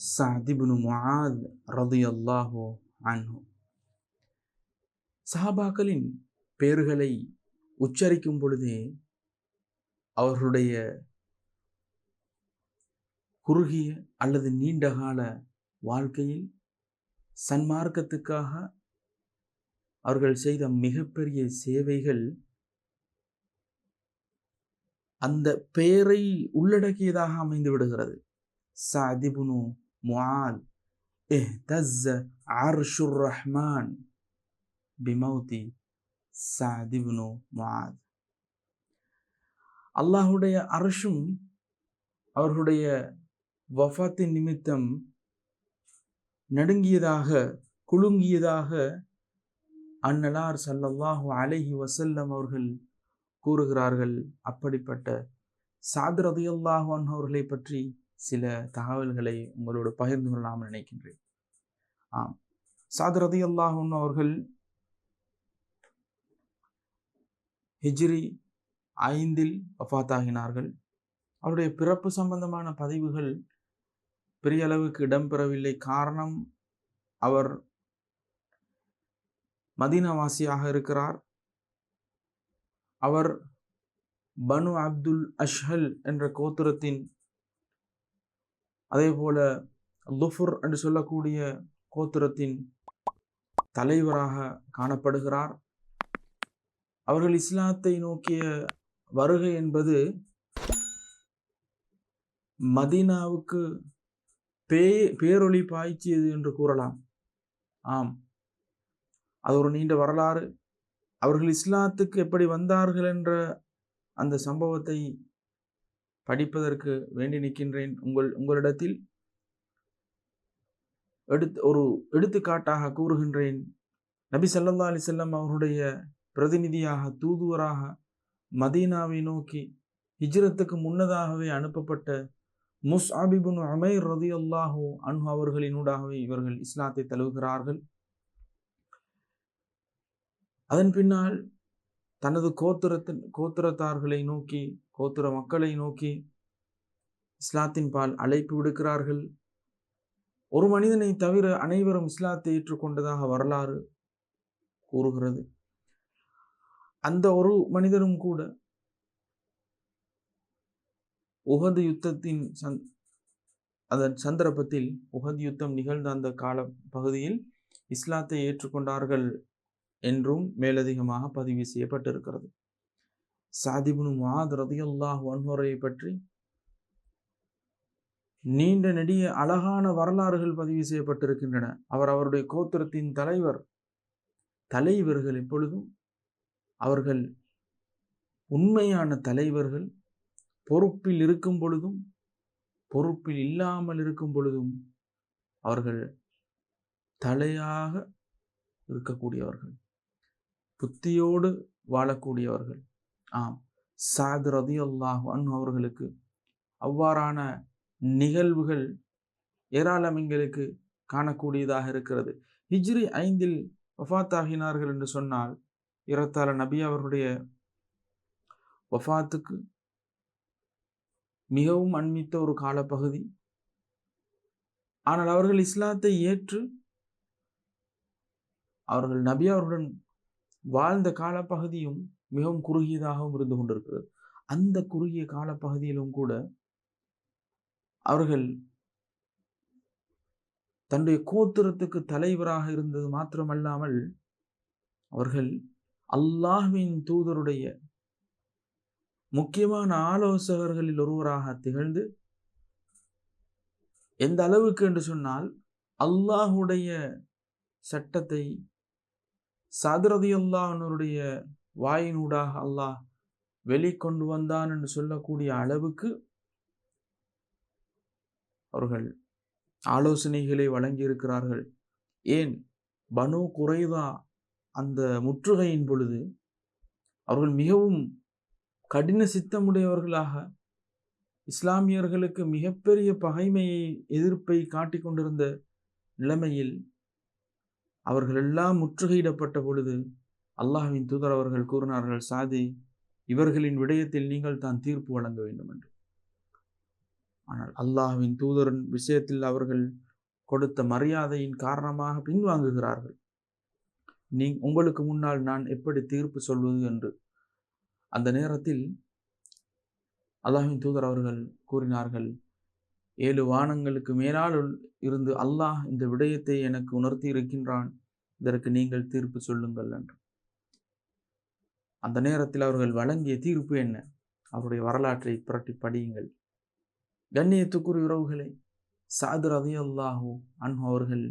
சாதிபுனு முஆத் ரதியல்லாஹு அன்ஹு சஹாபாக்களின் பெயர்களை உச்சரிக்கும் பொழுதே அவர்களுடைய குறுகிய அல்லது நீண்டகால வாழ்க்கையில் சன்மார்க்கத்துக்காக அவர்கள் செய்த மிகப்பெரிய சேவைகள் அந்த பெயரை உள்ளடக்கியதாக அமைந்து விடுகிறது. சாதிபுனு முஆத் இஹ்தஸ்ஸ அர்ஷுர் ரஹ்மான் பிமௌதி சாதிப்னு முஆத் அல்லாஹுடைய அரசும் அவர்களுடைய வஃத்தின் நிமித்தம் நடுங்கியதாக குலுங்கியதாக அன்னலார் சல்லல்லாஹு அலஹி வசல்லம் அவர்கள் கூறுகிறார்கள் அப்படிப்பட்ட சாதரதையல்லாஹு அவர்களை பற்றி சில தகவல்களை உங்களோடு பகிர்ந்து கொள்ளலாம் நினைக்கின்றேன். ஆம். சாத் அல்லாஹன் அவர்கள் ஹிஜ்ரி ஐந்தில் வஃத்தாகினார்கள். அவருடைய பிறப்பு சம்பந்தமான பதிவுகள் பெரிய அளவுக்கு இடம்பெறவில்லை. காரணம் அவர் மதீனவாசியாக இருக்கிறார். அவர் பனு அப்துல் அஷ்ஹல் என்ற கோத்திரத்தின் அதே போல லுஃபுர் என்று சொல்லக்கூடிய கோத்திரத்தின் தலைவராக காணப்படுகிறார். அவர்கள் இஸ்லாத்தை நோக்கிய வருகை என்பது மதீனாவுக்கு பே பேரொளி பாய்ச்சியது என்று கூறலாம். ஆம். அது ஒரு நீண்ட வரலாறு. அவர்கள் இஸ்லாத்துக்கு எப்படி வந்தார்கள் என்ற அந்த சம்பவத்தை படிப்பதற்கு வேண்டி நிற்கின்றேன். உங்கள் உங்களிடத்தில் எடுத்து ஒரு எடுத்துக்காட்டாக கூறுகின்றேன். நபி சல்லா அலிசல்லம் அவருடைய பிரதிநிதியாக தூதுவராக மதீனாவை நோக்கி ஹிஜ்ரத்துக்கு முன்னதாகவே அனுப்பப்பட்ட முஸ் அபிபுன் அமைர் ரதி அல்லாஹூ அன்ஹு அவர்களினூடாகவே இவர்கள் இஸ்லாத்தை தழுவுகிறார்கள். அதன் பின்னால் தனது கோத்திரத்தின் கோத்திரத்தார்களை நோக்கி கோத்திர மக்களை நோக்கி இஸ்லாத்தின் பால் அழைப்பு விடுக்கிறார்கள். ஒரு மனிதனை தவிர அனைவரும் இஸ்லாத்தை ஏற்றுக்கொண்டதாக வரலாறு கூறுகிறது. அந்த ஒரு மனிதரும் கூட உகது யுத்தத்தின் சந் அதன் சந்தர்ப்பத்தில் உகது யுத்தம் நிகழ்ந்த அந்த கால பகுதியில் இஸ்லாத்தை ஏற்றுக்கொண்டார்கள். என்றும் மேலதிகமாக பதிவு செய்யப்பட்டிருக்கிறது. சாதிபுனு மாத் ரதியுல்லாஹ் வன்முறையை பற்றி நீண்ட நெடிய அழகான வரலாறுகள் பதிவு செய்யப்பட்டிருக்கின்றன. அவர் அவருடைய கோத்திரத்தின் தலைவர் தலைவர்கள் எப்பொழுதும் அவர்கள் உண்மையான தலைவர்கள் பொறுப்பில் இருக்கும் பொழுதும் பொறுப்பில் இல்லாமல் இருக்கும் பொழுதும் அவர்கள் தலையாக இருக்கக்கூடியவர்கள். புத்தியோடு வாழக்கூடியவர்கள். ஆம். சாத் ரதி அல்லாஹ் அன் அவர்களுக்கு அவ்வாறான நிகழ்வுகள் ஏராளம் எங்களுக்கு காணக்கூடியதாக இருக்கிறது. ஹிஜ்ரி ஐந்தில் வஃத்தாகினார்கள் என்று சொன்னால் இரத்தால நபி அவர்களுடைய வஃத்துக்கு மிகவும் அண்மித்த ஒரு காலப்பகுதி. ஆனால் அவர்கள் இஸ்லாத்தை ஏற்று அவர்கள் நபி அவர்களுடன் வாழ்ந்த காலப்பகுதியும் மிகவும் குறுகியதாகவும் இருந்து கொண்டிருக்கிறது. அந்த குறுகிய காலப்பகுதியிலும் கூட அவர்கள் தன்னுடைய கோத்திரத்துக்கு தலைவராக இருந்தது மாத்திரமல்லாமல் அவர்கள் அல்லாஹ்வின் தூதருடைய முக்கியமான ஆலோசகர்களில் ஒருவராக திகழ்ந்து எந்த அளவுக்கு என்று சொன்னால் அல்லாஹுடைய சட்டத்தை சதுரதி வாயினூடாக அல்லாஹ் வெளிக்கொண்டு வந்தான் என்று சொல்லக்கூடிய அளவுக்கு அவர்கள் ஆலோசனைகளை வழங்கியிருக்கிறார்கள். ஏன்? பனு குறைதா அந்த முற்றுகையின் பொழுது அவர்கள் மிகவும் கடின சித்தமுடையவர்களாக இஸ்லாமியர்களுக்கு மிகப்பெரிய பகைமையை எதிர்ப்பை காட்டிக் கொண்டிருந்த நிலைமையில் அவர்கள் எல்லாம் முற்றுகையிடப்பட்ட பொழுது அல்லாஹ்வின் தூதர் அவர்கள் கூறினார்கள் சாதி இவர்களின் விடயத்தில் நீங்கள் தான் தீர்ப்பு வழங்க வேண்டும் என்று ஆனால் அல்லாஹ்வின் தூதரின் விஷயத்தில் அவர்கள் கொடுத்த மரியாதையின் காரணமாக பின்வாங்குகிறார்கள். நீ உங்களுக்கு முன்னால் நான் எப்படி தீர்ப்பு சொல்வது என்று. அந்த நேரத்தில் அல்லாஹின் தூதர் அவர்கள் கூறினார்கள் ஏழு வானங்களுக்கு மேலால் இருந்து அல்லாஹ் இந்த விடயத்தை எனக்கு உணர்த்தி இருக்கின்றான் இதற்கு நீங்கள் தீர்ப்பு சொல்லுங்கள் என்று. அந்த நேரத்தில் அவர்கள் வழங்கிய தீர்ப்பு என்ன? அவருடைய வரலாற்றை புரட்டி படியுங்கள். கண்ணியத்துக்குரிய உறவுகளை சாது ரதி அல்லாஹூ அன்பு அவர்கள்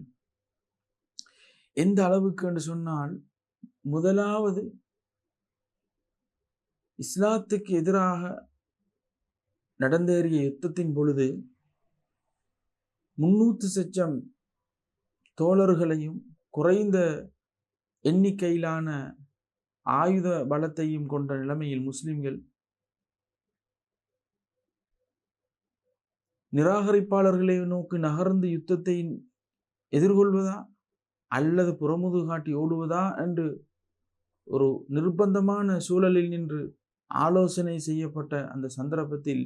எந்த அளவுக்கு என்று சொன்னால் முதலாவது இஸ்லாத்துக்கு எதிராக நடந்தேறிய யுத்தத்தின் பொழுது முன்னூற்று சச்சம் தோழர்களையும் குறைந்த எண்ணிக்கையிலான ஆயுத பலத்தையும் கொண்ட நிலைமையில் முஸ்லிம்கள் நிராகரிப்பாளர்களை நோக்கி நகர்ந்து யுத்தத்தை எதிர்கொள்வதா? அல்லது புறமுது காட்டி ஓடுவதா? என்று ஒரு நிர்பந்தமான சூழலில் நின்று ஆலோசனை செய்யப்பட்ட அந்த சந்தர்ப்பத்தில்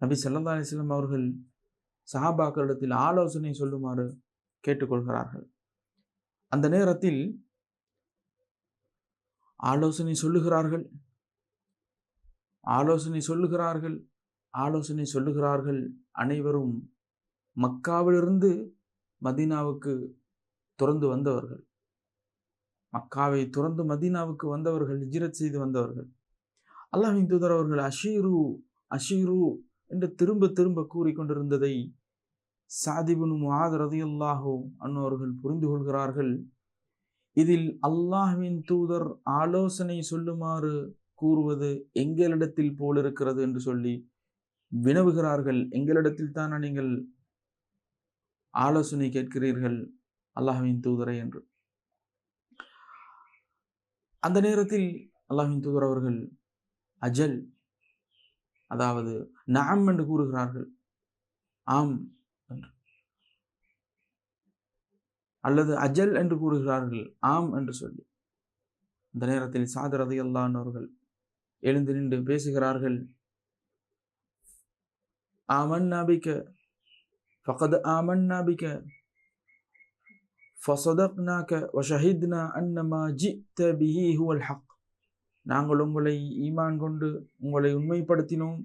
நபி சல்லா அலிஸ்லாம் அவர்கள் சஹாபாக்களிடத்தில் ஆலோசனை சொல்லுமாறு கேட்டுக்கொள்கிறார்கள். அந்த நேரத்தில் ஆலோசனை சொல்லுகிறார்கள். ஆலோசனை சொல்லுகிறார்கள். ஆலோசனை சொல்லுகிறார்கள். அனைவரும் மக்காவிலிருந்து மதீனாவுக்கு துறந்து வந்தவர்கள். மக்காவை துறந்து மதீனாவுக்கு வந்தவர்கள் ஹிஜ்ரத் செய்து வந்தவர்கள். அல்லாஹின் தூதர் அவர்கள் அஷீரு அஷீரு என்று திரும்ப திரும்ப கூறிக்கொண்டிருந்ததை சாதிபுனு முஹாத் ரதியுல்லாஹோ அன்னோர்கள் புரிந்து கொள்கிறார்கள். இதில் அல்லாஹ்வின் தூதர் ஆலோசனை சொல்லுமாறு கூறுவது எங்களிடத்தில் போலிருக்கிறது என்று சொல்லி வினவுகிறார்கள். எங்களிடத்தில் தானே நீங்கள் ஆலோசனை கேட்கிறீர்கள் அல்லாஹ்வின் தூதரை என்று. அந்த நேரத்தில் அல்லாஹின் தூதர் அவர்கள் அஜல் அதாவது நாம் என்று கூறுகிறார்கள் ஆம் என்று அல்லது அஜல் என்று கூறுகிறார்கள் ஆம் என்று சொல்லி அந்த நேரத்தில் சாதரதை அல்லான்னவர்கள் எழுந்து நின்று பேசுகிறார்கள் ஆமன் நாபிக்க ஃபகத் ஆமன் நாபிக்க فصدقناك وشهدنا أن ما جئت به هو الحق நாங்கள் உங்களை ஈமான் கொண்டு உங்களை உண்மைப்படுத்தினோம்.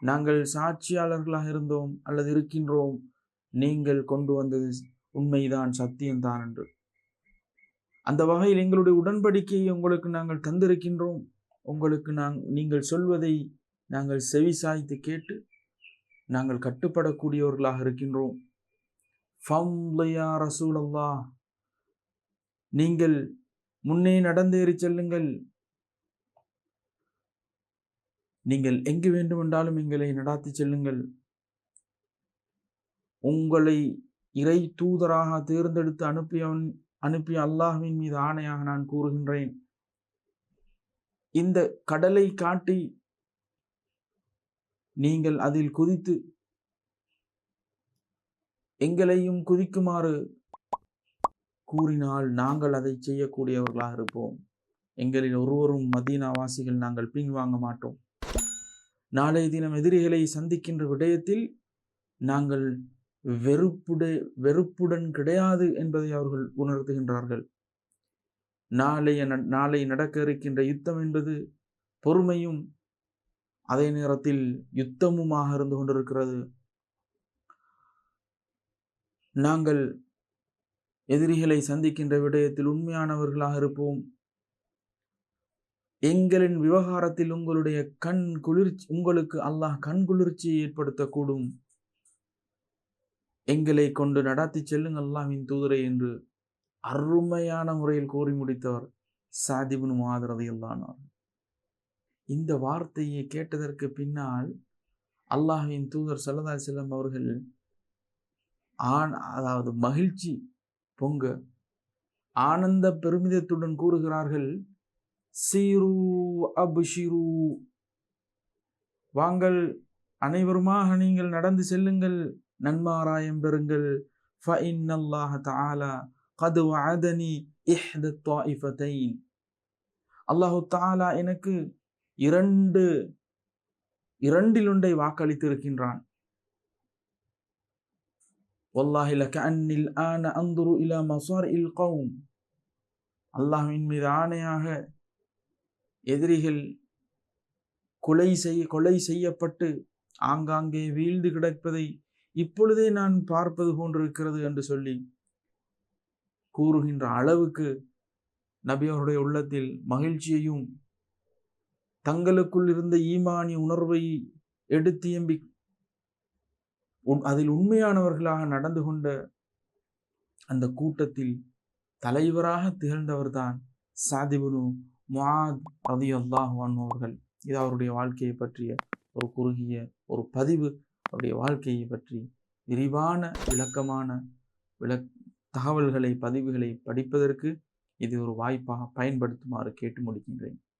நாங்கள் சாட்சியாளர்களாக இருந்தோம் அல்லது இருக்கின்றோம். நீங்கள் கொண்டு வந்தது உண்மைதான் சத்தியம்தான் என்று. அந்த வகையில் எங்களுடைய உடன்படிக்கையை உங்களுக்கு நாங்கள் தந்திருக்கின்றோம். உங்களுக்கு நாங் நீங்கள் சொல்வதை நாங்கள் செவி சாய்த்து கேட்டு நாங்கள் கட்டுப்படக்கூடியவர்களாக இருக்கின்றோம். ஃபம்லையா ரசூலல்லா நீங்கள் முன்னே நடந்தேறி செல்லுங்கள். நீங்கள் எங்கு வேண்டுமென்றாலும் எங்களை நடாத்தி செல்லுங்கள். உங்களை இறை தூதராக தேர்ந்தெடுத்து அனுப்பியவன் அனுப்பிய அல்லாஹுவின் மீது ஆணையாக நான் கூறுகின்றேன். இந்த கடலை காட்டி நீங்கள் அதில் குதித்து எங்களையும் குதிக்குமாறு கூறினால் நாங்கள் அதை செய்யக்கூடியவர்களாக இருப்போம். எங்களில் ஒருவரும் மதீனாவாசிகள் நாங்கள் பின்வாங்க மாட்டோம். நாளைய தினம் எதிரிகளை சந்திக்கின்ற விடயத்தில் நாங்கள் வெறுப்புடை வெறுப்புடன் கிடையாது என்பதை அவர்கள் உணர்த்துகின்றார்கள். நாளைய நாளை நடக்க இருக்கின்ற யுத்தம் என்பது பொறுமையும் அதே நேரத்தில் யுத்தமுமாக இருந்து கொண்டிருக்கிறது. நாங்கள் எதிரிகளை சந்திக்கின்ற விடயத்தில் உண்மையானவர்களாக இருப்போம். எங்களின் விவகாரத்தில் உங்களுடைய கண் குளிர்ச்சி உங்களுக்கு அல்லாஹ் கண் குளிர்ச்சியை ஏற்படுத்தக்கூடும். எங்களை கொண்டு நடாத்தி செல்லுங்க அல்லாஹின் தூதரை என்று அருமையான முறையில் கூறி முடித்தவர் சாதிபின் மாதரதை அல்லானார் இந்த வார்த்தையை கேட்டதற்கு பின்னால் அல்லாஹின் தூதர் சல்லதா செல்லம் அவர்கள் ஆண் அதாவது மகிழ்ச்சி பொங்க ஆனந்த பெருமிதத்துடன் கூறுகிறார்கள். சீரு அபுஷிரு வாங்கள் அனைவருமாக நீங்கள் நடந்து செல்லுங்கள் நன்மாராயம் பெறுங்கள் فإن الله تعالى قد وعدني إحدى الطائفتين அல்லாஹு எனக்கு இரண்டு இரண்டில் ஒன்றை வாக்களித்திருக்கின்றான் வல்லாஹி லகஅன்னில் ஆன அந்துரு இலா மசாரில் கௌம் அல்லாஹ்வின் மீது ஆணையாக எதிரிகள் கொலை செய்ய கொலை செய்யப்பட்டு ஆங்காங்கே வீழ்ந்து கிடப்பதை இப்பொழுதே நான் பார்ப்பது போன்றிருக்கிறது என்று சொல்லி கூறுகின்ற அளவுக்கு நபி அவருடைய உள்ளத்தில் மகிழ்ச்சியையும் தங்களுக்குள் இருந்த ஈமானி உணர்வை எடுத்தியம்பி உன்- அதில் உண்மையானவர்களாக நடந்து கொண்ட அந்த கூட்டத்தில் தலைவராக திகழ்ந்தவர்தான் சாதிபுனு முஹாத் ரதியல்லாஹு அவர்கள் இது அவருடைய வாழ்க்கையை பற்றிய ஒரு குறுகிய ஒரு பதிவு. அவருடைய வாழ்க்கையை பற்றி விரிவான விளக்கமான விளக் தகவல்களை பதிவுகளை படிப்பதற்கு இது ஒரு வாய்ப்பாக பயன்படுத்துமாறு கேட்டு முடிக்கின்றேன்.